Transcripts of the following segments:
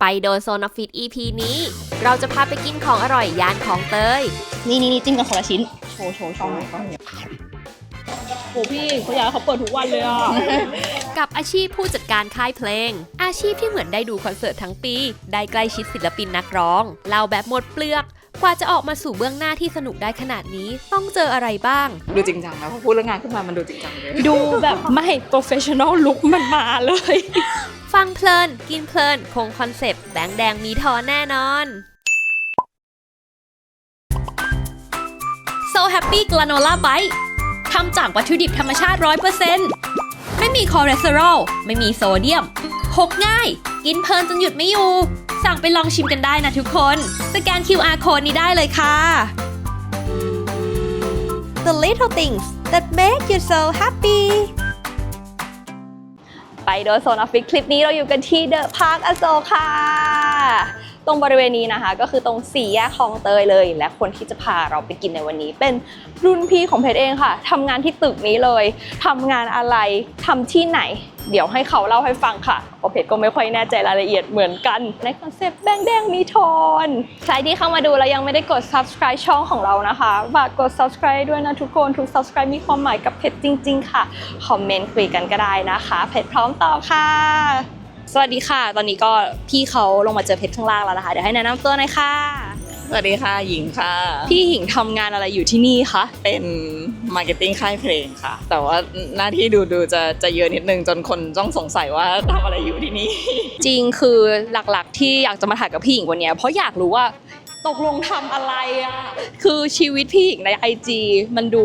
ไปโดนโซนอฟฟิศ EP นี้ เราจะพาไปกินของอร่อยย่านของเตย นี่นี่นี่จิ้มกันคนละชิ้น โชว์โชว์ช่องหน่อยก็โอ้พี่เขาอยากให้เขาเปิดทุกวันเลยอะ กับอาชีพผู้จัดการค่ายเพลง อาชีพที่เหมือนได้ดูคอนเสิร์ตทั้งปี ได้ใกล้ชิดศิลปินนักร้อง เล่าแบบหมดเปลือก กว่าจะออกมาสู่เบื้องหน้าที่สนุกได้ขนาดนี้ต้องเจออะไรบ้าง ดูจริงจังนะพอพูดเรื่องงานขึ้นมามันดูจริงจังเลยดูแบบไม่ professional look มันมาเลย ฟังเพลิน กินเพลิน คงคอนเซปต์แบงค์แดงมีทอนแน่นอน So Happy Granola Bite ทำจากวัตถุดิบธรรมชาติ 100% ไม่มีคอเลสเตอรอล ไม่มีโซเดียม พกง่าย กินเพลินจนหยุดไม่อยู่ สั่งไปลองชิมกันได้นะทุกคน สแกน QR code นี้ได้เลยค่ะ The little things that make you so happy ไปโดยโซนออฟฟิศคลิปนี้เราอยู่กันที่เดอะพาร์คอโศกค่ะ ตรงบริเวณนี้นะคะ ก็คือตรงสี่แยกคลองเตยเลย และคนที่จะพาเราไปกินในวันนี้ เป็นรุ่นพี่ของเพชรเองค่ะทำงานที่ตึกนี้เลยทำงานอะไรทำที่ไหน เดี๋ยวให้เขาเล่าให้ฟังค่ะเพราะเพชรก็ไม่ค่อยแน่ใจรายละเอียดเหมือนกัน ในคอนเซปต์แดงแดงๆมีทอนใครที่เข้ามาดูแล้วยังไม่ได้กด subscribe ช่องของเรานะคะฝากกด subscribe ด้วยนะทุกคนทุก subscribe มีความหมายกับเพชรจริง ๆ ค่ะคอมเมนต์คุยกันก็ได้นะคะเพชรพร้อมตอบค่ะ สวัสดีค่ะ ตอนนี้ก็พี่เขาลงมาเจอเพชรข้างล่างแล้วนะคะ เดี๋ยวให้แนะนำตัวหน่อยค่ะ สวัสดีค่ะหญิงค่ะ พี่หญิงทำงานอะไรอยู่ที่นี่คะ เป็นมาร์เก็ตติ้งค่ายเพลงค่ะ แต่ว่าหน้าที่ดูดูจะจะเยอะนิดนึงจนคนต้องสงสัยว่าทำอะไรอยู่ที่นี่ จริงคือหลักๆ ที่อยากจะมาถ่ายกับพี่หญิงวันเนี้ยเพราะอยากรู้ว่าตกลงทำอะไรอะคือชีวิตพี่หญิงในไอจีมันดู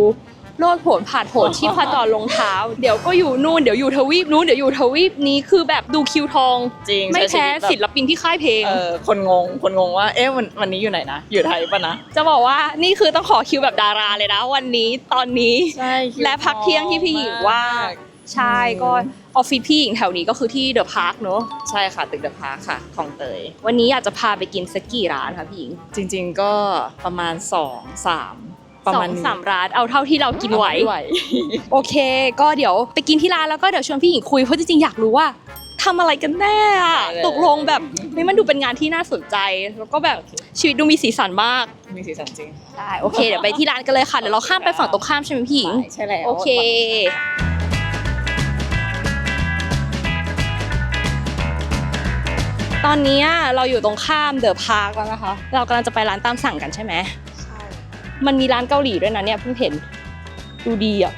โลดโผนผ่านโผนชีพจรลงเท้า เดี๋ยวก็อยู่นู่นเดี๋ยวอยู่ทวีปนู้นเดี๋ยวอยู่ทวีปนี้คือแบบดูคิวทองจริงไม่ใช้แพ้ชีวิตแบบศิลปินที่ค่ายเพลงเออคนงงคนงงว่าเอ๊ะวันวันนี้อยู่ไหนนะอยู่ไทยปะนะจะบอกว่านี่คือต้องขอคิวแบบดาราเลยนะวันนี้ตอนนี้ใช่และพักเที่ยงที่พี่หญิงว่างใช่ก็ออฟฟิศพี่หญิงแถวนี้ก็คือที่เดอะพาร์คเนอะใช่ค่ะตึกเดอะพาร์คค่ะของเตย วันนี้อยากจะพาไปกินสักกี่ร้านคะพี่หญิง จริง ๆ ก็ประมาณสองสาม ประสอมาณงนี้สามร้านเอาเท่าที่เรากินไหวไม่ไหวโอเค ก็เดี๋ยวไปกินที่ร้านแล้วก็เดี๋ยวชวนพี่หญิงคุยเพราะจริงๆอยากรู้ว่าทำอะไรกันแน่อะได้เลยตกลงแบบเฮ้ยมันดูเป็นงานที่น่าสนใจ แล้วก็แบบชีวิตดูมีสีสันมากมีสีสันจริงได้โอเคเดี๋ยวไปที่ร้านกันเลยค่ะเดี๋ยวเราข้ามไปฝั่งตรงข้ามใช่ไหมพี่หญิง ใช่แล้วโอเค ตอนนี้เราอยู่ตรงข้ามเดอะพาร์คแล้วนะคะ เรากำลังจะไปร้านตามสั่งกันใช่ไหมใช่ มันมีร้านเกาหลีด้วยนะเนี่ยเพิ่งเห็นดูดีอะ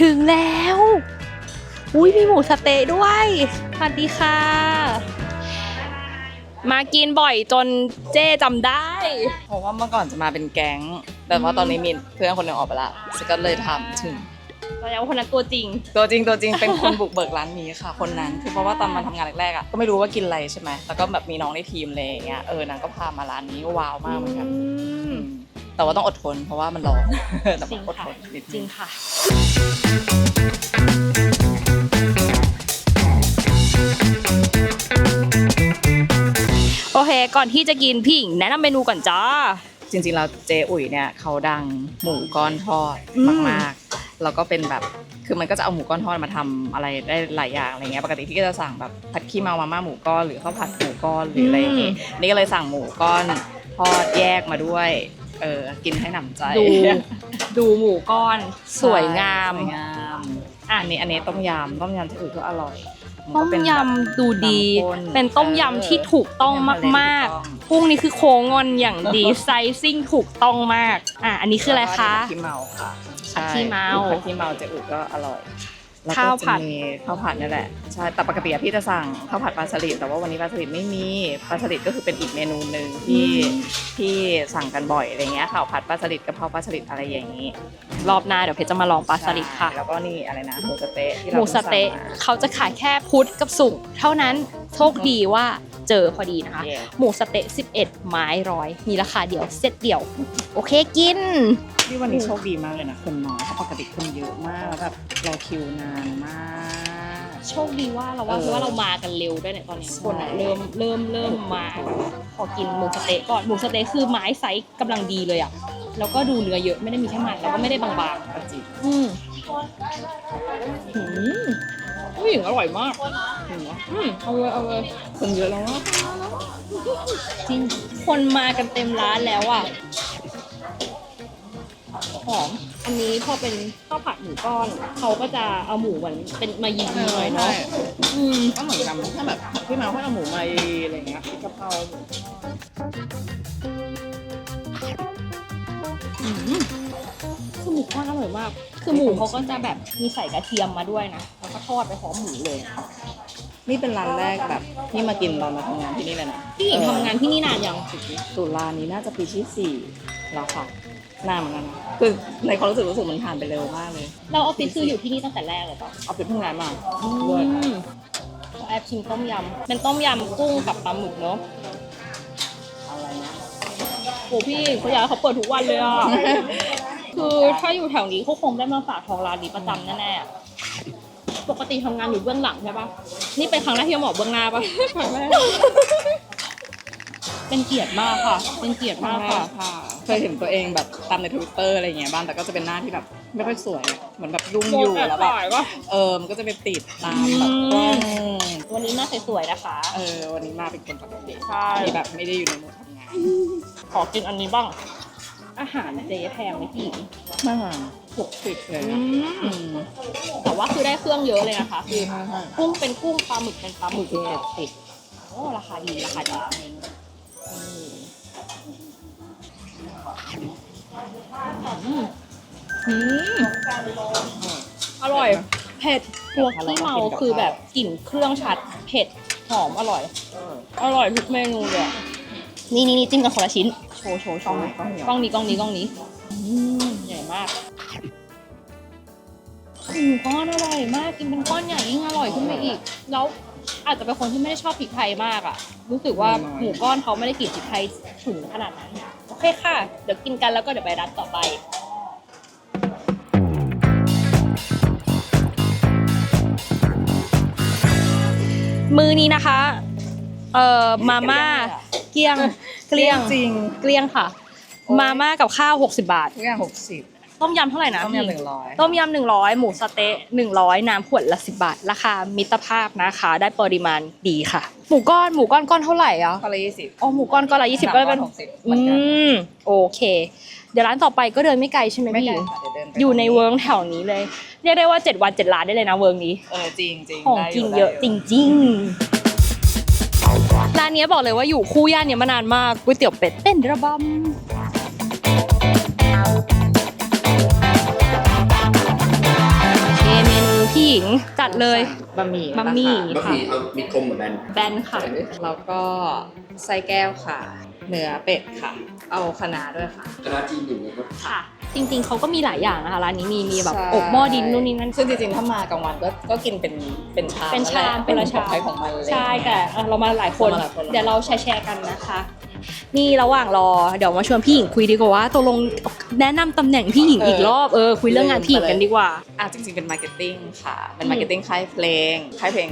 ถึงแล้ว อุ้ยมีหมูสะเต๊ะด้วย สวัสดีค่ะ มากินบ่อยจนเจ๊จำได้ เพราะว่าเมื่อก่อนจะมาเป็นแก๊ง แต่ว่าตอนนี้มีเพื่อนคนหนึ่งออกไปละก็เลยทำถึงแสดงว่าคนนั้นตัวจริง ตัวจริงตัวจริงเป็นคนบุกเบิกร้านนี้ค่ะ คนนั้นคือเพราะว่าตอนมาทำงานแรกๆอะก็ไม่รู้ว่ากินอะไรใช่ไหมแล้วก็แบบมีน้องในทีมเลยอย่างเงี้ยเออนางก็พามาร้านนี้ว้าวมากเหมือนกันอืม แต่ว่าต้องอดทนเพราะว่ามันร้อนแต่จริว่างอดค่ะทนนิดจรินึงงค่ะ โอเคก่อนที่จะกินพี่หญิงแนะนำเมนูก่อนจ้า จริงๆแล้วเจอุ๋ยเนี่ยเขาดังหมูก้อนทอดอืม มากๆแล้วก็เป็นแบบคือมันก็จะเอาหมูก้อนทอดมาทำอะไรได้หลายอย่างอะไรเงี้ยปกติพี่ก็จะสั่งแบบผัดขี้เมามาม่าหมูก้อนหรือข้าวผัดหมูก้อนหรืออะไรอย่างงี้นี่ก็เลยสั่งหมูก้อนทอดแยกมาด้วย เออ กินให้หนำใจดูดูหมูก้อนสวยงามสวยงามอะอันนี้อันนี้ต้มยำต้มยำที่อื่นก็อร่อยนต้ก็มเป็นแบบยำดูดีน้ำข้นเป็นต้มยำที่ถูกต้องต้ยำทะเลมากถูต้องๆกุ้งนี่คือโค้งงอนอย่างดีไซซิ่งถูกต้องมากอะอันนี้คืออะไรคะแล้วก็ผัดขี้เมาค่ะผัดขี้เมาใช่ผัดขี้เมาเจอุก็อร่อย แล้วก็ข้าวผัดจะมีข้าวผัดนี่แหละใช่แต่ปกติอะพี่จะสั่งข้าวผัดปลาสลิดแต่ว่าวันนี้ปลาสลิดไม่มีปลาสลิดก็คือเป็นอีกเมนูหนึ่งที่ที่สั่งกันบ่อยอะไรเงี้ยข้าวผัดปลาสลิดกะเพราปลาสลิดอะไรอย่างนี้รอบหน้าเดี๋ยวเพชรจะมาลองปลาสลิดค่ะ ใช่แล้วก็นี่อะไรนะหมูสะเต๊ะที่หเรามูสะเต๊ะพิ่งสั่งมา เขาจะขายแค่พุธกับศุกร์เท่านั้นโชคดีว่า เจอพอดีนะคะเย้หมูสะเต๊ะ11 ไม้ร้อยมีราคาเดียวเซตเดียว โอเคกินที่วันนี้โชคดีมากเลยนะคนน้อยเพราะปกติคนเยอะมากแล้วแบบเราคิวนานมาก โชคดีว่าเราว่าเออเพราะว่าเรามากันเร็วด้วยเนี่ยตอนนี้ใช่คนอะเริ่มเริ่มเริ่มมาขอกินหมูสะเต๊ะก่อนหมูสะเต๊ะคือไม้ไซส์กำลังดีเลยอะแล้วก็ดูเนื้อเยอะไม่ได้มีแค่มันแล้วก็ไม่ได้บางปกติๆอืมหืม ผู้หญิงอร่อยมากอืมเอาเลยเอาเลยคนเยอะแล้วอะจริงคนมากันเต็มร้านแล้วอะหอมอันนี้พอเป็นข้าวผัดหมูก้อนเขาก็จะเอาหมูเหมือนเป็นมายิงหน่อยเนาะอืมก็เหมือนกันถ้าแบบพี่มาเขาเอาหมูมาอะไรอย่างเงี้ยกะเพราหมูคือหมูก้อนอร่อยมาก คือหมูเขาก็จะแบบมีใส่กระเทียมมาด้วยนะ แล้วก็ทอดไปพร้อมหมูเลย นี่เป็นร้านแรกแบบที่มากินตอนมาทำงานที่นี่เลยนะพี่หญิงทำงานที่นี่นานยังตุลานี้น่าจะปีที่สี่แล้วค่ะนานเหมือนกันนะคือในความรู้สึกรู้สึกมันผ่านไปเร็วมากเลย เราออฟฟิศคืออยู่ที่นี่ตั้งแต่แรกเลยเปล่าเอาไปเพิ่งงานมาอืด้วยมแอบชิมต้มยำเป็นต้มยำกุ้งกับปลาหมึกเนาะอะไรนะโอ้พี่เขาอยากให้เขาเปิดทุกวันเลยอะ คือถ้าอยู่แถวนี้เขาคงได้มาฝากทองร้านนี้ประจำแน่ๆอะปกติทำงานอยู่เบื้องหลังใช่ปะนี่เป็นครั้งแรกที่มาบอกเบื้องหน้าปะครั้งแรก เป็นเกียรติมากค่ะ เป็นเกียรติมากค่ะ ค่ะ เคยเห็นตัวเองแบบตามในทวิตเตอร์อะไรอย่างเงี้ยบ้างแต่ก็จะเป็นหน้าที่แบบไม่ค่อยสวยอะเหมือนแบบรุ่งอยู่แล้วแบบถ่ายปะเออมันก็จะไปติดตามแบบกล้องวันนี้หน้าสวยๆนะคะ เออวันนี้มาเป็นคนปกติใช่ ที่แบบไม่ได้อยู่ในโหมดทำงาน ขอกินอันนี้บ้าง อาหารเจ๊แพงไหมพี่มากหกสิบเลยนะอืมแต่ว่าคือได้เครื่องเยอะเลยนะคะ คือใช่ใช่กุ้งเป็นกุ้งปลาหมึกเป็นปลาหมึกเจ็ดสิบโอ้ราคาดีราคาดีอืมอืมอร่อยเผ็ดตัวขี้เมาคือแบบกลิ่นเครื่องชัดเผ็ดหอมอร่อย อร่อยทุกเมนูเลยอะนี่นี่นี่จิ้มกันคนละชิ้น โชว์โชว์โชว์กล้องนี้กล้องนี้กล้องนี้อืมใหญ่มากหมูก้อนอร่อยมากกินเป็นก้อนใหญ่ยิ่งอร่อยขึ้นไปอีก แล้วอาจจะเป็นคนที่ไม่ได้ชอบพริกไทยมากอะรู้สึกว่าหมูก้อนเขาไม่ได้กลิ่นพริกไทยฉุนขนาดนั้นโอเคค่ะ เดี๋ยวกินกันแล้วก็เดี๋ยวไปร้านต่อไปมือนี้นะคะ เอ่อ มาม่า เกลี้ยง เกลี้ยงจริง เกลี้ยงค่ะ มาม่ากับข้าว 60 บาท ทุกอย่างหกสิบ ต้มยำเท่าไหร่นะต้มยำหนึ่งร้อย ต้มยำหนึ่งร้อยหมูสะเต๊ะหนึ่งร้อยน้ำขวดละสิบาท ราคามิตรภาพนะคะ ได้ปริมาณดีค่ะ หมูก้อนหมูก้อนก้อนเท่าไหร่อะก็เลยยี่สิบอ๋อหมูก้อนก้อนละยี่สิบก็เป็นหกสิบเหมือือนกันมโอเค เดี๋ยวร้านต่อไปก็เดินไม่ไกลใช่ไหมไม่พี่ไกลค่ะเดี๋ยวเดินไปอยู่ในเวิร์กแถวนี้เลย เรียกได้ว่า 7 วัน 7 ล้านได้เลยนะเวิร์กนี้ เออจริงจริงของได้กินได้เยอะจริง ๆ ร้านนี้บอกเลยว่าอยู่คู่ย่านเนี้ยมานานมากก๋วยเตี๋ยวเป็ดเต้นระบำโอเคเมนูพี่หญิงจัดเลยบะหมี่บะหมี่นะคะบะหมี่เอามีคมเหมือนกันแบนค่ะ แล้วก็ไส้แก้วค่ะ เนื้อเป็ดค่ะ เอาคะน้าด้วยค่ะ คณะจีนหนึ่งนะครับ ค่ะ จริงๆเขาก็มีหลายอย่างนะคะร้านนี้มีมีแบบใช่ อบหม้อดินนู่นนี่นั่น ซึ่งจริงๆถ้ามากลางวันก็ก็กินเป็นเป็นชามเป็นชามแหละเป็นละชาม ของใครของมันเลยใช่แต่เอ่อเรามาหลายคน เรามาหลายคน เดี๋ยวเราแชร์แชร์กันนะคะ นี่ระหว่างรอเดี๋ยวมาชวนพี่หญิงคุยดีกว่าว่าตกลงแนะนำตำแหน่งพี่หญิงอีกรอบเออคุยเรื่องงานพี่หญิงกันดีกว่า อะจริงๆเป็นมาร์เก็ตติ้งค่ะ เป็นอืม มาร์เก็ตติ้งค่ายเพลง ค่ายเพลง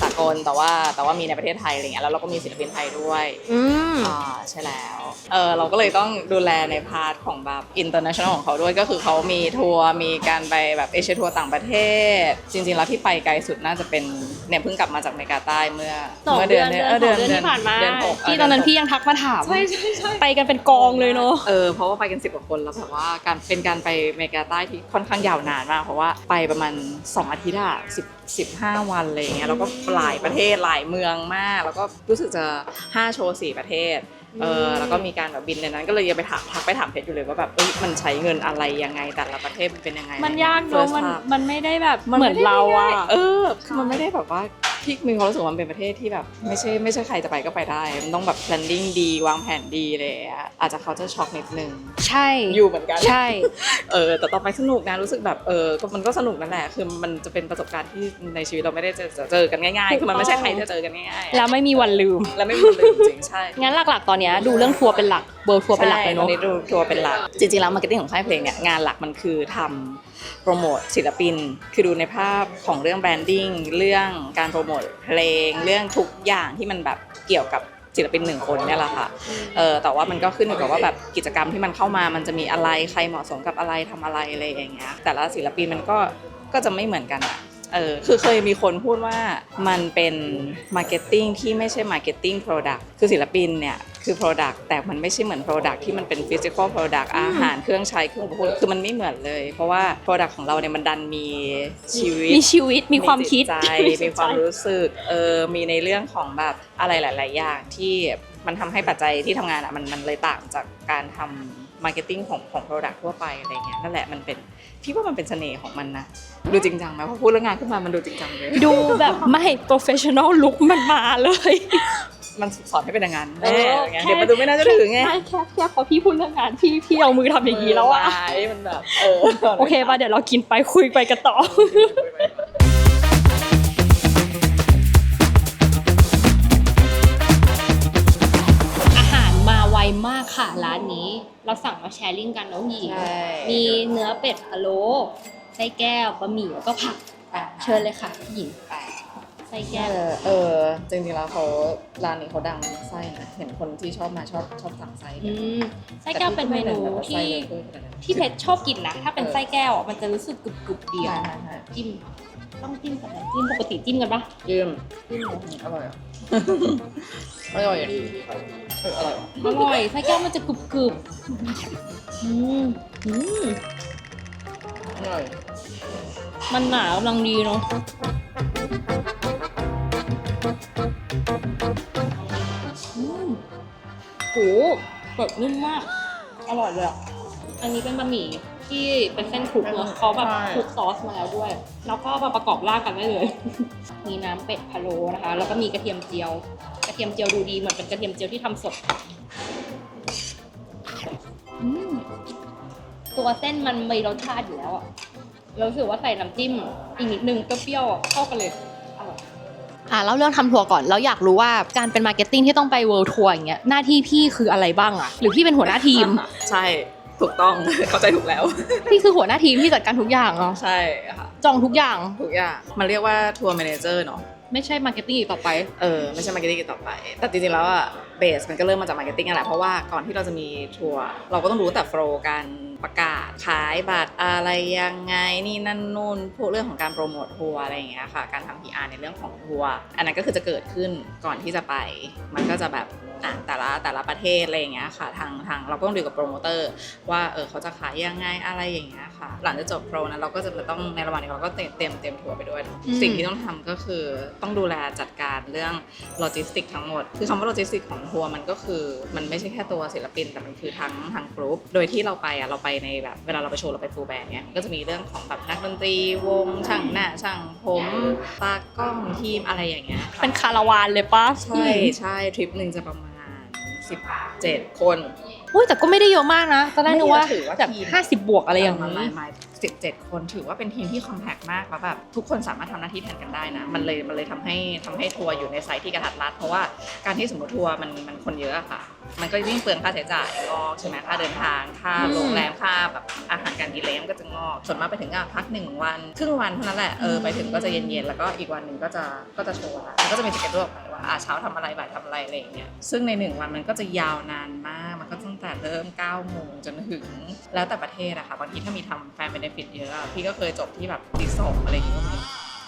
สากลแต่ว่าแต่ว่ามีในประเทศไทยอะไรเงี้ยแล้วเราก็มีศิลปินไทยด้วยอืมอ่าใช่แล้วเออเราก็เลยต้องดูแลในพาร์ทของแบบ international ของเขาด้วยก็คือเขามีทัวร์มีการไปแบบเอเชียทัวร์ต่างประเทศ จริงๆแล้วที่ไปไกลสุดน่าจะเป็น เนี่ยเพิ่งกลับมาจากอเมริกาใต้เมื่อสองเมื่อเดือนยเดือนสองเดือนที่ผ่านมา เดือนหกที่ตอนนั้นพี่ยังทักมาถามใช่ใช่ใช่ไปกันเป็นกองเลยเนาะเออเพราะว่าไปกันสิบกว่าคนแล้วแบบว่าการเป็นการไปอเมริกาใต้ที่ค่อนข้างยาวนานมาก เพราะว่าไปประมาณ2อาทิตย์อะสิบสิบห้าวันอะไรอย่างเงี้ยแล้วก็หลายประเทศหลายเมืองมาก แล้วก็รู้สึกจะ5โชว์4ประเทศ เออแล้วก็มีการแบบบินในนั้น ก็เลยยังไปถามทักไปถามเพชรอยู่เลยว่าแบบเอ้ยมันใช้เงินอะไรยังไงแต่ละประเทศมันเป็นยังไงมันยากเนาะ First มัน class มันไม่ได้แบบมันเหมืไม่อนได้เราอะง่ายๆเออคือมันไม่ได้แบบว่าพี่มีความรู้สึกว่ามันเป็นประเทศที่แบบไม่ใช่ไม่ใช่ใครจะไปก็ไปได้ มันต้องแบบ planning ดีวางแผนดีเลยอะอาจจะเขาจะช็อกนิดนึง ใช่ อยู่เหมือนกันใช่ เออแต่ต่อไปสนุกนะรู้สึกแบบเออก็มันก็สนุกนั่นแหละ คือมันจะเป็นประสบการณ์ที่ในชีวิตเราไม่ได้เจอเจอกันง่ายๆ คือมันไม่ใช่ใครจะเจอกันง่ายๆแล้วไม่มีวันลืม แล้วไม่มีวันเลยจริงๆใช่ งั้นหลักๆ ตอนเนี้ยดูเรื่องทัวร์เป็นหลัก เบอร์ทัวร์เป็นหลักเลยตอเนาะนนี้ดูทัวร์เป็นหลัก จริงๆแล้วมาร์เก็ตติ้งของค่ายเพลงเนี่ยงานหลักมันคือทำโปรโมทศิลปิน คือดูในภาพของเรื่องแบรนดิ้งเรื่องการโปรโมทเพลง เรื่องทุกอย่างที่มันแบบเกี่ยวกับศิลปินหนึ่งคนเนี่ยแหละค่ะ เออแต่ว่ามันก็ขึ้นอยู่กับว่าแบบกิจกรรมที่มันเข้ามา มันจะมีอะไรใครเหมาะสมกับอะไรทำอะไรอะไรอย่างเงี้ย แต่ละศิลปินมันก็ก็จะไม่เหมือนกันอะเออคือเคยมีคนพูดว่ามันเป็นมาร์เก็ตติ้งที่ไม่ใช่มาร์เก็ตติ้งโปรดักต์คือศิลปินเนี่ย คือ Product แต่มันไม่ใช่เหมือน Product ที่มันเป็น Physical Product อาหารเครื่องใช้เครื่องอุปโภคคือมันไม่เหมือนเลย เพราะว่า Product ของเราเนี่ยมันดันมีชีวิตมีชีวิตมีความคิดจิตใจมีความรู้สึกเออมีในเรื่องของแบบอะไรหลาย ๆ อย่างที่มันทำให้ปัจจัยที่ทำงานอะมันมันเลยต่างจากการทำมาร์เก็ตติ้งของของ Product ทั่วไปอะไรเงี้ยนั่นแหละมันเป็นพี่ว่ามันเป็นเสน่ห์ของมันนะดูจริงจังไหมพอพูดเรื่องงานขึ้นมามันดูจริงจังเลยดูแบบไม่ professional look มันมาเลย มันสอนให้เป็นอย่างนั้นเอแน่อไงแค่เดี๋ยวมันดูไม่น่าจะถือไงไม่แค่แค่พอพี่พูดเรื่องงานพี่พี่เอามือทำอย่างนี้แล้วอะเไม้มันแบบเออโอเคป่ะเดี๋ยวเรากินไปคุยไปกันต่อ อาหารมาไวมากค่ะร้านนี้ เราสั่งมาแชร์ลิงก์กันเนาะพี่หญิง ใช่ มีเนื้อเป็ดพะโล้ไส้แก้วบะหมี่แล้วก็ผักอะเชิญเลยค่ะพี่หญิง ไส้แก้เอวอเออจริงๆแล้วเขาร้านนี้เขาดังไส้นะเห็นคนที่ชอบมาชอบชอบสั่งไส้อืกันมไส้แก้วเป็นเมนูที่ที่เพชรชอบกินนะ ถ้าเป็นไส้แก้วอะมันจะรู้สึกกรุบกรุบๆดีอะจิ้ม ต้องจิ้มกับอะไรจิ้มปกติจิ้มกันปะยืมจิ้มอร่อยอะ อร่อยอะเอออร่อยอะอร่อยไส้แก้วมันจะกรุบกรุบๆอืมอืมอร่อย มันหนากำลังดีเนาะ โหแบบนุ่มมาก อร่อยเลยอะ อันนี้เป็นบะหมี่ที่เป็นเส้นคลุกเนอะเขาแบบคลุกซอสมาแล้วด้วย แล้วก็มาประกอบร่างกันได้เลย มีน้ำเป็ดพะโล้นะคะ แล้วก็มีกระเทียมเจียว กระเทียมเจียวดูดีเหมือนเป็นกระเทียมเจียวที่ทำสดอืมตัวเส้นมันมีรสชาติอยู่แล้วอะเรารู้สึกว่าใส่น้ำจิ้มอีกนิดนึงเปรี้ยวๆอะเข้ากันเลย อร่อยอ่าเล่าเรื่องทำทัวร์ก่อนแล้วอยากรู้ว่าการเป็นมาร์เก็ตติ้งที่ต้องไปเวิลด์ทัวร์อย่างเงี้ยหน้าที่พี่คืออะไรบ้างอะหรือพี่เป็นหัวหน้าทีม ใช่ถูกต้องเข้าใจถูกแล้วพี่คือหัวหน้าทีมที่จัดการทุกอย่างเนาะใช่ค่ะจองทุกอย่างทุกอย่างมันเรียกว่าทัวร์แมเนเจอร์เนาะไม่ใช่มาร์เก็ตติ้งอีกต่อไปเออไม่ใช่มาร์เก็ตติ้งต่อไป แต่จริงๆแล้วอะเบสมันก็เริ่มมาจากมาร์เก็ตติ้งนั่นแหละเพราะว่าก่อนที่เราจะมีทัวร์เราก็ต้องรู้แต่โฟล์การ ประกาศขายบัตรอะไรยังไงนี่นั่นนู่นพวกเรื่องของการโปรโมททัวร์อะไรอย่างเงี้ยค่ะ การทำ PR ในเรื่องของทัวร์อันนั้นก็คือจะเกิดขึ้นก่อนที่จะไป มันก็จะแบบอะแต่ละแต่ละประเทศอะไรอย่างเงี้ยค่ะทางทางเราก็ต้องดูกับโปรโมเตอร์ ว่าเออเขาจะขายยังไงอะไรอย่างเงี้ยค่ะ หลังจากจบโปรนั้นเราก็จะต้องในระหว่างนี้เราก็เตรียมเตรียมเตรียมทัวร์ไปด้วยอืมสิ่งที่ต้องทำก็คือต้องดูแลจัดการเรื่องโลจิสติกทั้งหมด คือคำว่าโลจิสติกของทัวร์มันก็คือ มันไม่ใช่แค่ตัวศิลปิน แต่มันคือทั้งทั้งกรุ๊ปโดยที่เราไปอะเราไปในแบบเวลาเราไปโชว์เราไปฟูลแบนด์เนี้ยมันก็จะมีเรื่องของแบบนักดนตรีวงช่างหน้าช่างผมตากล้องทีมอะไรอย่างเงี้ยค่ะเป็นคาราวานเลยปะใช่ใช่ทริปหนึ่งจะประมาณ 17 คน อุ้ยแต่ก็ไม่ได้เยอะมากนะตอนแรกนึกว่าไม่เยอะถือว่าแบบทีม ห้าสิบบวกอะไรอย่างนี้ นี้มาสิบเจ็ดคนถือว่าเป็นทีมที่คอมแพกมากแล้วแบบทุกคนสามารถทำหน้าที่แทนกันได้นะ มันเลยมันเลยทำให้ทำให้ทัวร์อยู่ในไซต์ที่กระทัดรัดเพราะว่าการที่สมมติทัวร์มันมันคนเยอะอะค่ะ มันก็ยิ่งเปลืองค่าใช้จ่ายงอกใช่ไหมค่าเดินทางค่าอืม โรงแรมค่าแบบอาหารการกินเลี้ยงก็จะงอกส่วนมากไปถึงก็พักหนึ่งวันครึ่งวันเท่านั้นแหละเออไปถึงก็จะเย็นๆแล้วก็อีกวันหนึ่งก็จะก็จะโชว์ละมันก็จะมีสเก็ตออกไปว่าอะเช้าทำอะไรบ่ายทำอะไรอะไรอย่างเงี้ยซึ่งในหนึ่งวันมันก็จะยาวนานมากมันก็ตั้ง แต่เริ่ม9โมงจนถึง แล้วแต่ประเทศอะค่ะบางทีถ้ามีทำแฟนเบนฟิตเยอะอะพี่ก็เคยจบที่แบบตีสองอะไรอย่างเงี้ยก็มี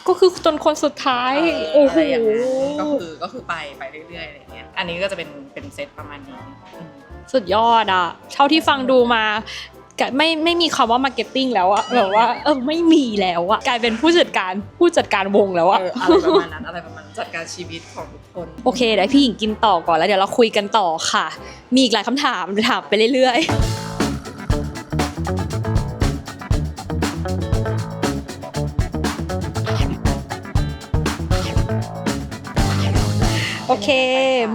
ก็คือจนคนสุดท้ายเอโอ้อโหอะไรอย่างเงี้ยก็คือก็คือไปไปเรื่อยๆอะไรอย่างเงี้ยอันนี้ก็จะเป็นเป็นเซตประมาณนี้อืมสุดยอดอะเท่าที่ฟังดูมากะ ไม่ไม่มีคำว่ามาร์เก็ตติ้งแล้วอะแบบว่าเออไม่มีแล้วอะกลายเป็นผู้จัดการผู้จัดการวงแล้วอะเอออะไรประมาณนั้นอะไรประมาณนั้นจัดการชีวิตของทุกคน โอเคเดี๋ยวพี่หญิงกินต่อก่อนแล้วเดี๋ยวเราคุยกันต่อค่ะ มีอีกหลายคำถามเดี๋ยวถามไปเรื่อยๆโอเค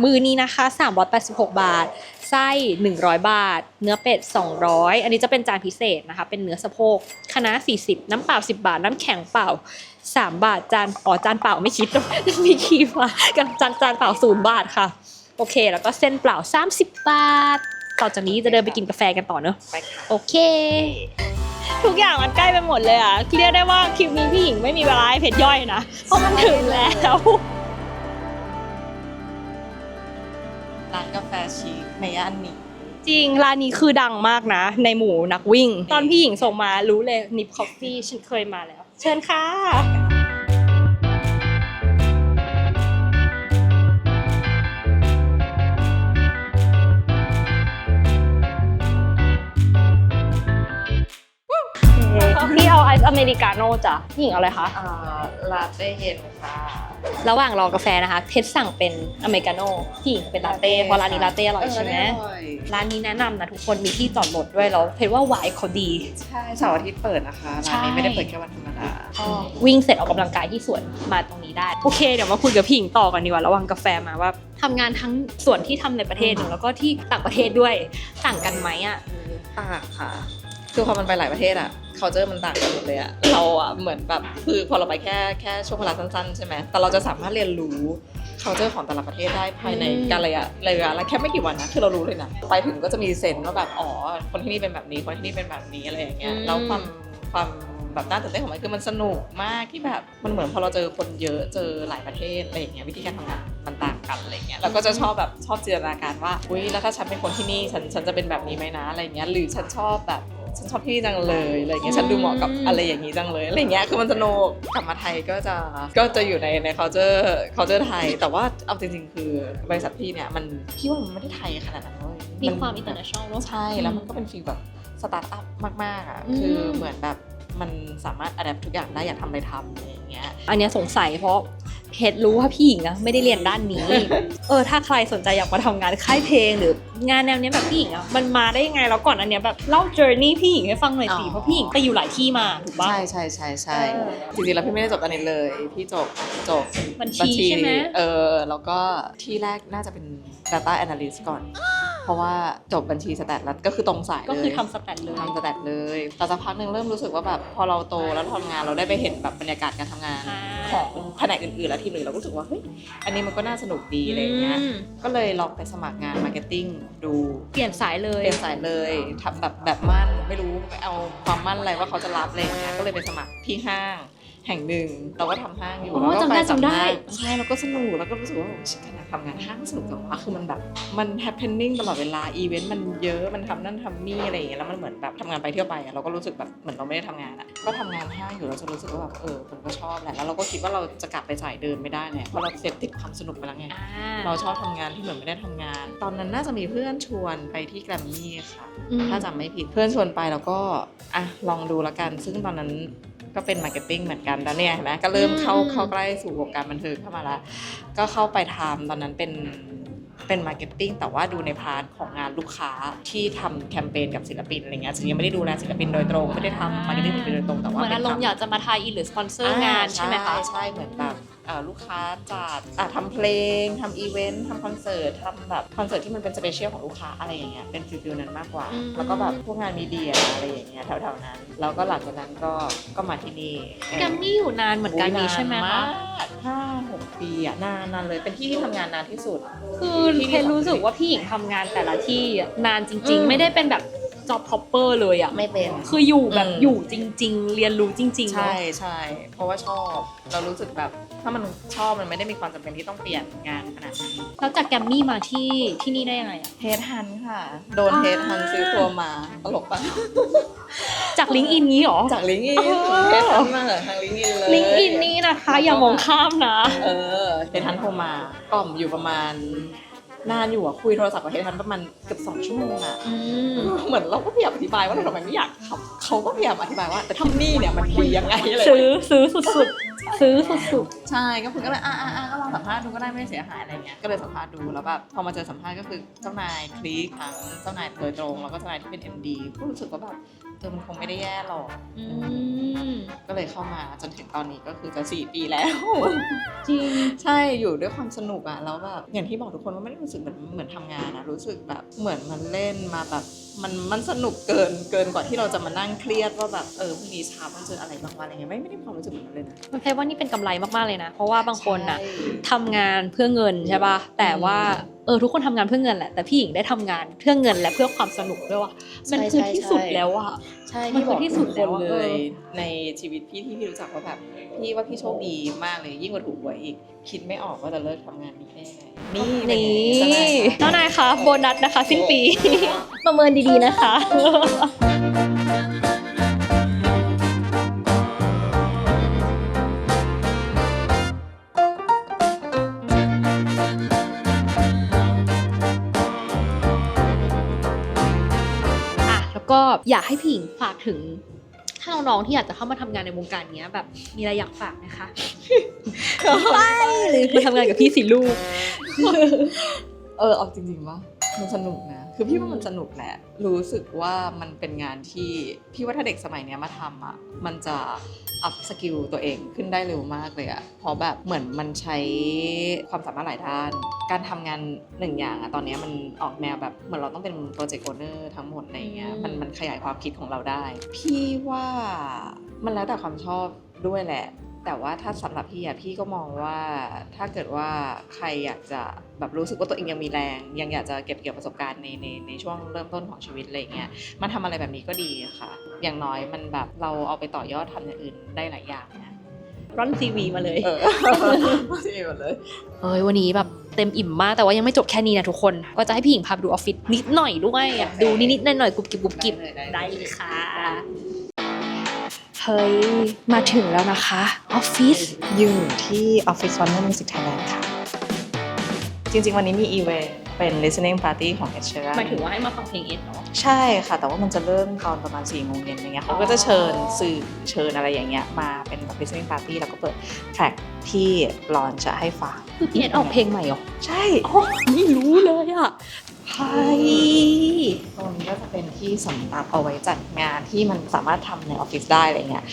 มือนี้นะคะ 386 บาท ไส้ 100 บาท เนื้อเป็ด 200 อันนี้จะเป็นจานพิเศษนะคะ เป็นเนื้อสะโพกคะน้า40 น้ำเปล่า 10 บาท น้ำแข็งเปล่า 3 บาท จาน อ๋อ จานเปล่าไม่คิดมีคีย์มากับจานจานเปล่า 0 บาทค่ะ โอเค แล้วก็เส้นเปล่า 30 บาท ต่อจากนี้จะเดินไปกินกาแฟกันต่อเนอะไปค่ะโอเค ทุกอย่างมันใกล้ไปหมดเลยอะเรียกได้ว่าคลิปนี้พี่หญิงไม่มีเวลาให้เพชรย่อยนะ เพราะมันถึงแล้ว ร้านกาแฟชีคในย่านนี้ จริงร้านนี้คือดังมากนะ ในหมู่นักวิ่ง ตอนพี่หญิงส่งมารู้เลยนิปคอฟฟี่ฉันเคยมาแล้ว เชิญค่ะ พี่เอาไอซ์อเมริกาโน่จ้ะพี่หญิงออะไรคะ อ่าลาเต้เย็นค่ะ ระหว่างรอกาแฟนะคะเพชรสั่งเป็นอเมริกาโน่พี่หญิงเป็นลาเต้เพราะร้านนี้ลาเต้อร่อยใช่ไหมเออร่อยร้านนี้แนะนำนะทุกคนมีที่จอดรถด้วยแล้วเพชรว่าหวายเขาดี ใช่เสาร์อาทิตย์เปิดนะคะใช่ร้านนี้ไม่ได้เปิดแค่วันธรรมดาก็วิ่งเสร็จออกกำลังกายที่สวนมาตรงนี้ได้ โอเคเดี๋ยวมาคุยกับพี่หญิงต่อกันดีกว่าระหว่างกาแฟมาว่าทำงานทั้งส่วนที่ทำในประเทศหนึ่งแล้วก็ที่ต่างประเทศด้วยต่างกันไหมอะต่างค่ะ คือพอมันไปหลายประเทศอะ culture มันต่างกันหมดเลยอะเราอะเหมือนแบบคือพอเราไปแค่แค่ช่วงเวลาสั้นๆ ใช่ไหม แต่เราจะสามารถเรียนรู้ culture ของแต่ละประเทศได้ภายในอืมการระยะระยะและแค่ไม่กี่วันนะคือเรารู้เลยนะ ไปถึงก็จะมีเซนส์ว่าแบบอ๋อคนที่นี่เป็นแบบนี้คนที่นี่เป็นแบบนี้อะไรอย่างเงี้ย แล้วความความแบบน่าตื่นเต้นของมันคือมันสนุกมากที่แบบมันเหมือนพอเราเจอคนเยอะเจอหลายประเทศอะไรอย่างเงี้ยวิธีการทำงานมันต่างกันอะไรเงี้ยเราก็จะชอบแบบชอบจินตนาการว่าอุ้ยแล้วถ้าฉันเป็นคนที่นี่ฉันฉันจะเป็นแบบนี้ไหมนะอะไรเงี้ยหรือฉันชอบแบบ ฉันชอบที่นี่จังเลยอะไรเงี้ยฉันดูเหมาะกับอะไรอย่างนี้จังเลยอะไรเงี้ยคือมันสนุกกลับมาไทยก็จะก็จะอยู่ในใน culture culture ไทย แต่ว่าเอาจริงๆ คือบริษัทพี่เนี่ยมันพี่ว่ามันไม่ได้ไทยขนาดนั้นเลยมีความ international เนอะใช่แล้วมันก็เป็นฟีลแบบสตาร์ทอัพมากๆอะอืมคือเหมือนแบบมันสามารถอัดแอปทุกอย่างได้อยากทำอะไรทำอะไรอย่างเงี้ยอันเนี้ยสงสัยเพราะ เพชรรู้ว่าพี่หญิงอะไม่ได้เรียนด้านนี้ เออ ถ้าใครสนใจอยากมาทำงานค่ายเพลงหรืองานแนวเนี้ยแบบพี่หญิงอะมันมาได้ยังไงแล้วก่อนอันเนี้ยแบบเล่า journey พี่หญิงให้ฟังหน่อยสิอ๋อ เพราะพี่หญิงไปอยู่หลายที่มาถูกปะ ใช่ใช่ใช่ใช่เออจริงๆแล้วพี่ไม่ได้จบตอนนี้เลย พี่จบจบบัญชีใช่ไหม เออ แล้วก็ที่แรกน่าจะเป็น data analyst ก่อน เพราะว่าจบบัญชีสแตทแล้วก็คือตรงสายเลย ก็คือทำสแตทเลย ทำสแตทเลยแต่สักพักหนึ่งเริ่มรู้สึกว่าแบบพอเราโตแล้วเราทำงานเราได้ไปเห็นแบบบรรยากาศการทำงาน อ่า ของแผนกอื่นๆ แล้วทีมอื่นเราก็รู้สึกว่าเฮ้ยอันนี้มันก็น่าสนุกดีอะไรอย่างเงี้ยอืม ก็เลยลองไปสมัครงานมาร์เก็ตติ้งดู เปลี่ยนสายเลย เป็นสายเลยทำแบบแบบมั่นไม่รู้ไม่เอาความมั่นอะไรว่าเขาจะรับอะไรอย่างเงี้ยก็เลยไปสมัครที่ห้าง แห่งหนึ่งเราก็ทำห้างอยู่อ๋อแล้วก็จำได้ปสัมจำได้ภาษณ์ใช่แล้วก็สนุกแล้วก็รู้สึกว่าโอ้ชิคการทำงานห้างสนุกจังวะคือมันแบบมัน happening ตลอดเวลาอีเวนต์มันเยอะมันทำนั่นทำนี่อะไรอย่างเงี้ยแล้วมันเหมือนแบบทำงานไปเที่ยวไปอะเราก็รู้สึกแบบเหมือนเราไม่ได้ทำงานอะก็ทำงานห้างอยู่เราจะรู้สึกว่าแบบเออมันก็ชอบแหละแล้วเราก็คิดว่าเราจะกลับไปสายเดิมไม่ได้เนี่ยเพราะเราเสพติดความสนุกไปแล้วไงอ่าเราชอบทำงานที่เหมือนไม่ได้ทำงาน ตอนนั้นน่าจะมีเพื่อนชวนไปที่แกรมมี่ค่ะอืมถ้าจำไม่ผิดเพื่อนชวนไปแล้วก็อะลองดูละกัน ซึ่งตอนนั้น ก็เป็นมาร์เก็ตติ้งเหมือนกันแล้วเนี่ยเห็นไหมก็เริ่มเข้าอืมเข้าใกล้สู่วงการบันเทิงเข้ามาละก็เข้าไปทำตอนนั้นเป็นเป็นมาร์เก็ตติ้งแต่ว่าดูในพาร์ทของงานลูกค้าที่ทำแคมเปญกับศิลปินอะไรเงี้ยซึ่งยังไม่ได้ดูแลศิลปินโดยตรงไม่ได้ทำมาร์เก็ตติ้งศิลปินโดยตรงแต่เหว่ามือนเป็อานรมณ์ทำอยากจะมาทายอินหรือสปอนเซอร์งานใช่ไหมคะใช่เหมือนแบบเอ่อ ลูกค้าจัดอะทำเพลงทำอีเวนต์ทำคอนเสิร์ตทำแบบคอนเสิร์ตที่มันเป็นสเปเชียลของลูกค้าอะไรอย่างเงี้ยเป็นฟิลฟิลนั้นมากกว่าอืมแล้วก็แบบพวกงานมีเดียอะไรอย่างเงี้ยแถวๆนั้น แล้วก็หลังจากนั้นก็ก็มาที่นี่แกรมมี่อยู่นานเหมือนกันนี้ใช่ไหมโอ้ยคะนานมากห้าหกปีอะนานนานเลยเป็นที่ที่ทำงานนานที่สุด คือเพนรู้สึกว่าพี่หญิงทำงานแต่ละที่อะนานจริงอืมๆไม่ได้เป็นแบบ job hopper เลยอะไม่เป็น คืออยู่แบบอืม อยู่จริง ๆ เรียนรู้จริงๆเนใช่อะใช่เพราะว่าชอบเรารู้สึกแบบถ้ามันชอบมันไม่ได้มีความจำเป็นที่ต้องเปลี่ยนงานขนาดนั้นแล้วจากแกรมมี่มาที่ที่นี่ได้ยังไงอะ เฮดฮันค่ะ โดนอ่า เฮดฮันซื้อตัวมาตลกปะ จากลิงก์อินนี้เหรอ จากลิงก์อินอ๋อ เฮดฮันมาเหรอทางลิงก์อินเลยลิงก์อินนี่นะคะ อย่ามองข้ามนะ เออเฮดฮันโทรมากล่อมอยู่ประมาณ นานอยู่อะคุยโทรศัพท์กับเฮดฮันประมาณเกือบสองชั่วโมงอะอืมเหมือนเราก็พยายามอธิบายว่าเราทำไมไม่อยากทำเขาก็พยายามอธิบายว่า แต่ทำนี่เนี่ยมันดียังไงอะไรซื้อซื้อสุดๆ ซื้อสุดใช่ก็คือก็เลยอะอะอะก็ลองสัมภาษณ์ดูก็ได้ไม่เสียหายอะไรเงี้ยก็เลยสัมภาษณ์ดูแล้วแบบพอมาเจอสัมภาษณ์ก็คือเจ้านายคลิกทั้งเจ้านายโดยตรงแล้วก็เจ้านายที่เป็น MD ก็รู้สึกว่าแบบเออมันคงไม่ได้แย่หรอกๆอืมก็เลยเข้ามาจนถึงตอนนี้ก็คือจะสี่ปีแล้ว จริง ใช่อยู่ด้วยความสนุกอะแล้วแบบอย่างที่บอกทุกคนว่าไม่ได้รู้สึกเหมือนเหมือนทำงานอะรู้สึกแบบเหมือนมันเล่นมาแบบ มันมันสนุกเกินเกินกว่าที่เราจะมานั่งเครียดว่าแบบเออพรุ่งนี้เช้าต้องเจออะไรบ้างวันอะไรเงี้ยไม่ไม่ได้ความรู้สึกแบบนั้นเลยนะมันเพลว่านี่เป็นกำไรมากๆเลยนะ เพราะว่าบางคนน่ะใช่ทำงานเพื่อเงินใช่ป่ะแต่ว่า เออทุกคนทำงานเพื่อเงินแหละแต่พี่หญิงได้ทำงานเพื่อเงินและเพื่อความสนุกด้วยว่ะมันคือที่สุดแล้วอะใช่มันที่คืบออกที่ที่สุสุดดแล้วอะเลเออยในชีวิตพี่ที่พี่รู้จักว่าแบบพี่ว่าพี่โชคดีมากเลยยิ่งกว่าถูกหวยอีก คิดไม่ออกว่าจะเลิกทำงานนี้ได้ยังไงนี่เป็นี่ไงจะได้น้องนายคะโบนัสนะคะ สิ้นปี ประเมินดีๆนะคะ อะแล้วก็อยากให้พี่หญิงฝากถึง ถ้าน้องๆที่อยากจะเข้ามาทำงานในวงการเนี้ยแบบมีอะไรอยากฝากไหมคะไม่เลยมาทำงานกับพี่สิลูก เออเอาจริงๆว่ามันสนุกนะ คือพี่ว่ามันสนุกแหละ รู้สึกว่ามันเป็นงานที่ พี่ว่าถ้าเด็กสมัยเนี้ยมาทำอะ มันจะอัพสกิลตัวเองขึ้นได้เร็วมากเลยอะเพราะแบบเหมือนมันใช้ความสามารถหลายด้าน การทำงานหนึ่งอย่างอะตอนเนี้ยมันออกแนวแบบเหมือนเราต้องเป็นโปรเจกต์โอเนอร์ทั้งหมดอะไรเงี้ยอืมมันมันขยายความคิดของเราได้ พี่ว่ามันแล้วแต่ความชอบด้วยแหละ แต่ว่าถ้าสำหรับพี่อะพี่ก็มองว่าถ้าเกิดว่าใครอยากจะแบบรู้สึกว่าตัวเองยังมีแรง ยังอยากจะเก็บเกี่ยวประสบการณ์ในในในช่วงเริ่มต้นของชีวิตอะไรเงี้ยมาทำอะไรแบบนี้ก็ดีค่ะ อย่างน้อยมันแบบเราเอาไปต่อยอดทำอย่างอื่นได้หลายอย่างนะร่อนซีวีมาเลยเออดีหมดเลยเอ้ยวันนี้แบบเต็มอิ่มมากแต่ว่ายังไม่จบแค่นี้นะทุกคน ก็จะให้พี่หญิงพาไปดูออฟฟิศนิดหน่อยด้วยอะดูนิดๆหน่อยๆกรุบกริบกรุบกริบได้เลยได้เลยได้เลยค่ะ เฮ้ยมาถึงแล้วนะคะ ออฟฟิศอยู่ที่ออฟฟิศวันเนอร์มิวสิกไทยแลนด์ค่ะ จริง ๆ วันนี้มีอีเวนต์เป็น listening party ของ Ed Sheeran หมายถึงว่าให้มาฟังเพลงเอ็ดเนาะ ใช่ค่ะ แต่ว่ามันจะเริ่มตอนประมาณ4ี่โมงเย็นอะไรเงี้ยเขาก็จะเชิญสื่อเชิญอะไรอย่างเงี้ยมาเป็นแบบ listening party แล้วก็เปิดแทร็กที่รอนจะให้ฟัง คือพี่เอ็ดออกเพลงใหม่เหรอ ใช่ อ๋อไม่รู้เลยอะ ใช่ตรงนี้ก็จะเป็นที่สำหรับเอาไว้จัดงานที่มันสามารถทำในออฟฟิศได้อะไรเงี้ย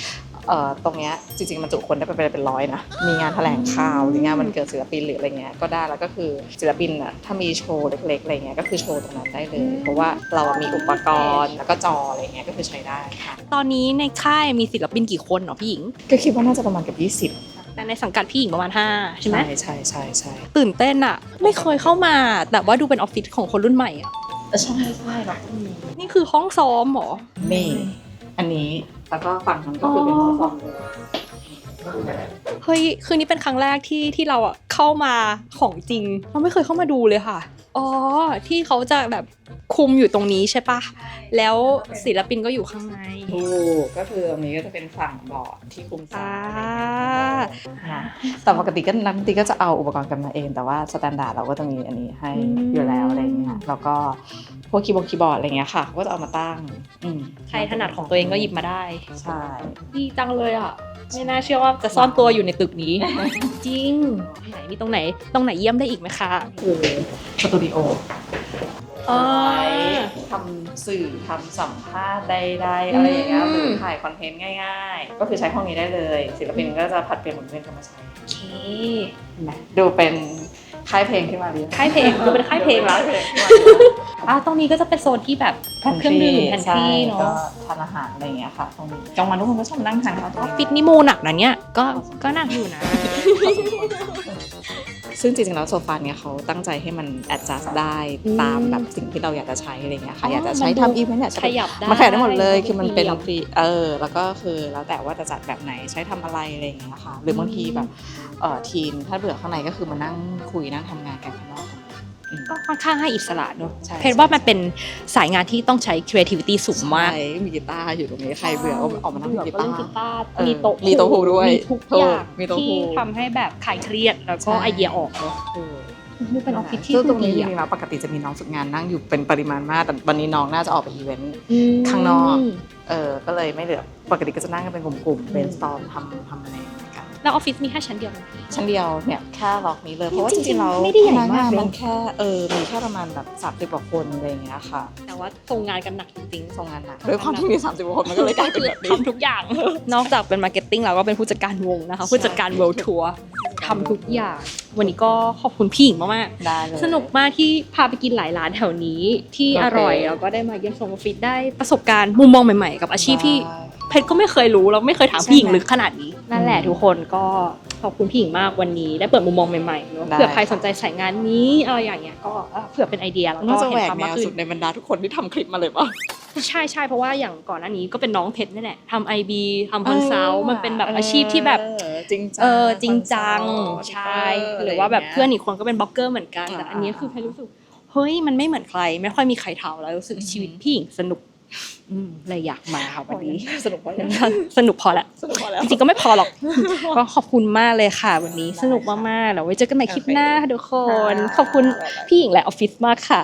เอ่อตรงเนี้ยจริงๆมันจุคนได้ไปเป็นร้อยนะ มีงานแถลงข่าวหรืองานวันเกิดศิลปินหรืออะไรเงี้ยก็ได้แล้วก็คือศิลปินอะถ้ามีโชว์เล็กๆอะไรเงี้ยก็คือโชว์ตรงนั้นได้เลย เพราะว่าเรามีอุปกรณ์แล้วก็จออะไรเงี้ยก็คือใช้ได้ค่ะตอนนี้ในค่ายมีศิลปินกี่คนเนาะพี่หญิง ก็คิดว่าน่าจะประมาณเกับ 20 แต่ในสังกัดพี่หญิงประมาณ5ใช่ไหมใช่ใช่ใช่ใช่ตื่นเต้นอะไม่เคยเข้ามา แต่ว่าดูเป็นออฟฟิศของคนรุ่นใหม่อะใช่ใช่แล้วก็มีนี่คือห้องซ้อมเหรอนี่อันนี้แล้วก็ฝั่งนั้นก็คือเป็นห้องซ้อมเลยเฮ้ยคือนี่เป็นครั้งแรกที่ที่เราอะเข้ามาของจริง เราไม่เคยเข้ามาดูเลยค่ะ อ๋อ ที่เขาจะแบบคุมอยู่ตรงนี้ใช่ปะแล้วศิลปินก็อยู่ข้างใน ถูกก็คือตรงนี้ก็จะเป็นฝั่งบอร์ดที่คุมซ้าอ่ายนะแต่ปกติก็นักดนตรีก็จะเอาอุปกรณ์กันมาเอง แต่ว่าสแตนดาร์ดเราก็จะมีอันนี้ให้อยู่แล้วอะไรอย่างเงี้ยแล้วก็พวกคีย์บอร์ดคีย์บอร์ดอะไรเงี้ยค่ะเขาก็จะเอามาตั้งอืมใครถนัดของตัวเองก็หยิบมาได้ ใช่ ดีจังเลยอะ ไม่น่าเชื่อว่าจะซ่อนตัวอยู่ในตึกนี้ จริงไหนมีตรงไหน ตรงไหนเยี่ยมได้อีกไหมคะคือสตูดิโออ๋อไว้ทำสื่อทำสัมภาษณ์ใดๆอะไรอย่างเงี้ยอืม หรือถ่ายคอนเทนต์ง่าย ๆ ก็คือใช้ห้องนี้ได้เลย ศิลปินก็จะผัดเปลี่ยนหมุนเวียนกันมาใช้โอเค เห็นไหมดูเป็น ค่ายเพลงขึ้นมาดีค่ายเพลงดูเป็นค่ายเพลงแล้วอะตรงนี้ก็จะเป็นโซนที่แบบแพนเครื่องดื่มแพนทรีใช่เนาะก็ทานอาหารอะไรอย่างเงี้ยค่ะตรงนี้กลางวันทุกคนก็ชอบนั่งทานข้าวตรงออฟนี้ฟิศนี่มูหนักนะเนี่ยก็ก็หนักอยู่นะ ซึ่งจริงๆแล้วโซฟาเนี่ยเขาตั้งใจให้มัน adjust ได้อืมตามแบบสิ่งที่เราอยากจะใช้อะไรเงี้ยค่ะอ๋อออยากจะใช้มันดูทำอีเวนต์เนี่ยขยับได้มันขยับได้หมดเลยคือมันเป็นขยับฟรีเออแล้วก็คือแล้วแต่ว่าจะจัดแบบไหนใช้ทำอะไรอะไรอย่างเงี้ยค่ะ หรือบางทีแบบเอ่อ ทีมถ้าเบื่อข้างในก็คือมานั่งคุยนั่งทำงานกันข้างนอกอืมก็ค่อนข้างให้อิสระเนอะใช่ เพราะว่ามันเป็นสายงานที่ต้องใช้ creativity สูงมาก ใช่มีกีตาร์อยู่ตรงนี้ใครเบื่อก็ออกมานั่งเล่นกีตาร์กีตาร์เออมีโต๊ะมีโต๊ะพูลด้วยมีทุกถูกอย่างมีโต๊ะที่พูลทำให้แบบคลายเครียดแล้วก็ใช่ ไอเดียออกเนอะเออนี่เป็นออฟฟิศที่ซึ่งตรงนี้จดีริงๆอะแล้วปกติจะมีน้องฝึกงานนั่งอยู่เป็นปริมาณมาก แต่วันนี้น้องน่าจะออกไปอีเวนต์ ข้างนอกเออก็เลยไม่เหลือปกติก็จะนั่งกันเป็นกลุ่มๆเป็นสตอมทำทำอะไรอย่างเงี้ยกัน แล้วออฟฟิศมีแค่ชั้นเดียวไหมพี่ชั้นเดียวเนี่ยแค่ล็อกนี้เลย เพราะว่าจจริงๆริงๆเราไม่ได้ใหญ่มากพนังนเนอะมันแค่เออมีแค่ประมาณแบบสามสิบกว่าคนอะไรอย่างเงี้ยค่ะ แต่ว่าทรงงานกันหนักจริงส่งงานหนักด้วยความที่มีสามสิบกว่าคนมันก็เลยกลายเป็นแบบนี้ทำทุกอย่าง นอกจากเป็นมาร์เก็ตติ้งแล้วก็เป็นผู้จัดการวงนะคะผู้จัดการ world tour ทำทุกอย่าง วันนี้ก็ขอบคุณพี่หญิงมากได้เลยๆสนุกมากที่พาไปกินหลายร้านแถวนี้ที่โอเคอร่อยแล้วก็ได้มาเยี่ยมชมออฟฟิศได้ประสบการณ์มุมมองใหม่ๆ กับอาชีพที่ เพชรก็ไม่เคยรู้แล้วไม่เคยถามใช่พี่หญิงไหมลึกขนาดนี้ นั่นแหละทุกคนก็ขอบคุณพี่หญิงมากวันนี้ได้เปิดมุมมองใหม่ๆเนอะได้ เผื่อใครสนใจสายงานนี้อะไรอย่างเงี้ยก็เออเผื่อเป็นไอเดียแล้วก็น่าจะเห็แหวนกความแนมากวขึ้สุนดในบรรดาทุกคนที่ทำคลิปมาเลยป่ะ ใช่ใช่เพราะว่าอย่างก่อนหน้านี้ก็เป็นน้องเพชรนี่แหละทำไอบีทำคอนซัลท์มันเป็นแบบอาชีพที่แบบเออจริงจังเออจริงจังคอนซัลท์ใช่เหรือว่าแบบะไย่งงี้ยเพื่อนอีกคนก็เป็นบล็อกเกอร์เหมือนกันอ่าแต่อันนี้คือเพชรรู้สึกเฮ้ยมันไม่เหมือนใคร ไม่ค่อยมีใครทำแล้วรู้สึกชีวิตพี่หญิงสนุกอืม เลยอยากมาค่ะวันนี้สนุกเพราะอย่างสนุกพอละสนุกพอแล้วจริงๆก็ไม่พอหรอกก็ขอบคุณมากเลยค่ะ วันนี้สนุกมากๆเดี๋ยวไว้เจอกันใหม่คลิปหน้าค่ะทุกคนค่ะขอบคุณพี่หญิงและออฟฟิศมากค่ะ